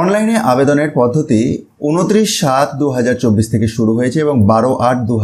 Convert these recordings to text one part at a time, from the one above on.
অনলাইনে আবেদনের পদ্ধতি উনত্রিশ সাত দু থেকে শুরু হয়েছে এবং বারো আট দু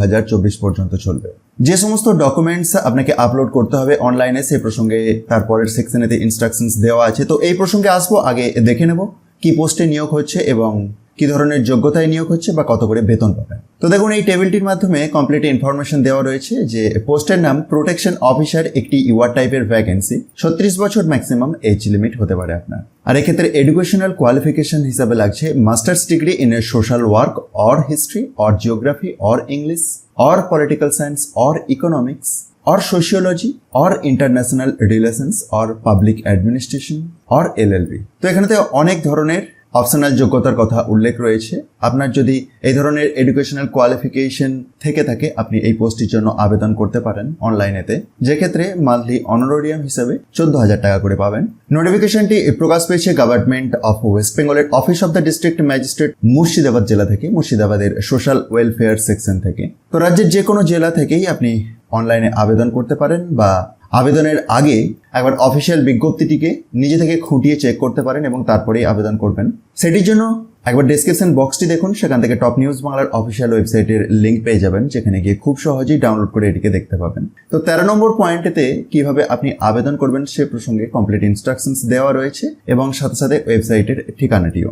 পর্যন্ত চলবে। যে সমস্ত ডকুমেন্টস আপনাকে আপলোড করতে হবে অনলাইনে সেই প্রসঙ্গে তারপরের সেকশনেতে ইনস্ট্রাকশনস দেওয়া আছে। তো এই প্রসঙ্গে আসব, আগে দেখে নেব কি পোস্টে নিয়োগ হচ্ছে এবং কি ধরনের যোগ্যতায় নিয়োগ হচ্ছে বা কত করে বেতন পাবেন। তো দেখুন, এই টেবিলটির মাধ্যমে কমপ্লিট ইনফরমেশন দেওয়া রয়েছে যে পোস্টের নাম প্রোটেকশন অফিসার একটি ইউআর টাইপের ভ্যাকেন্সি ছত্রিশ বছর ম্যাক্সিমাম এজ লিমিট হতে পারে আপনার। আর এক্ষেত্রে এডুকেশনাল কোয়ালিফিকেশন হিসাবে লাগছে masters degree in a social work or history or geography or English or political science or economics or sociology or international relations or public administration or LLB তো এখানেতে অনেক ধরনের অপশনাল যোগ্যতার কথা উল্লেখ রয়েছে। আপনার যদি এই ধরনের এডুকেশনাল কোয়ালিফিকেশন থেকে থাকে, আপনি এই পোস্টটির জন্য আবেদন করতে পারেন অনলাইনেতে যে ক্ষেত্রে মান্থলি অনারোরিয়াম হিসেবে চোদ্দ হাজার টাকা করে পাবেন। নোটিফিকেশনটি প্রকাশ পেয়েছে গভর্নমেন্ট অফ ওয়েস্ট বেঙ্গলের office of the district magistrate Murshidabad জেলা থেকে, মুর্শিদাবাদের সোশ্যাল ওয়েলফেয়ার সেকশন থেকে। তো রাজ্যের যে কোনো জেলা থেকেই আপনি অনলাইনে আবেদন করতে পারেন বা আবেদনের আগে একবার অফিসিয়াল বিজ্ঞপ্তিটিকে নিজে থেকে খুঁটিয়ে চেক করতে পারেন এবং তারপরেই আবেদন করবেন। সেটির জন্য একবার ডেসক্রিপশন বক্সটি দেখুন, সেখান থেকে টপ নিউজ বাংলার অফিসিয়াল ওয়েবসাইটের লিঙ্ক পেয়ে যাবেন, যেখানে গিয়ে খুব সহজেই ডাউনলোড করে এটিকে দেখতে পাবেন। তো তেরো নম্বর পয়েন্টেতে কীভাবে আপনি আবেদন করবেন সে প্রসঙ্গে কমপ্লিট ইনস্ট্রাকশনস দেওয়া রয়েছে এবং সাথে সাথে ওয়েবসাইটের ঠিকানাটিও।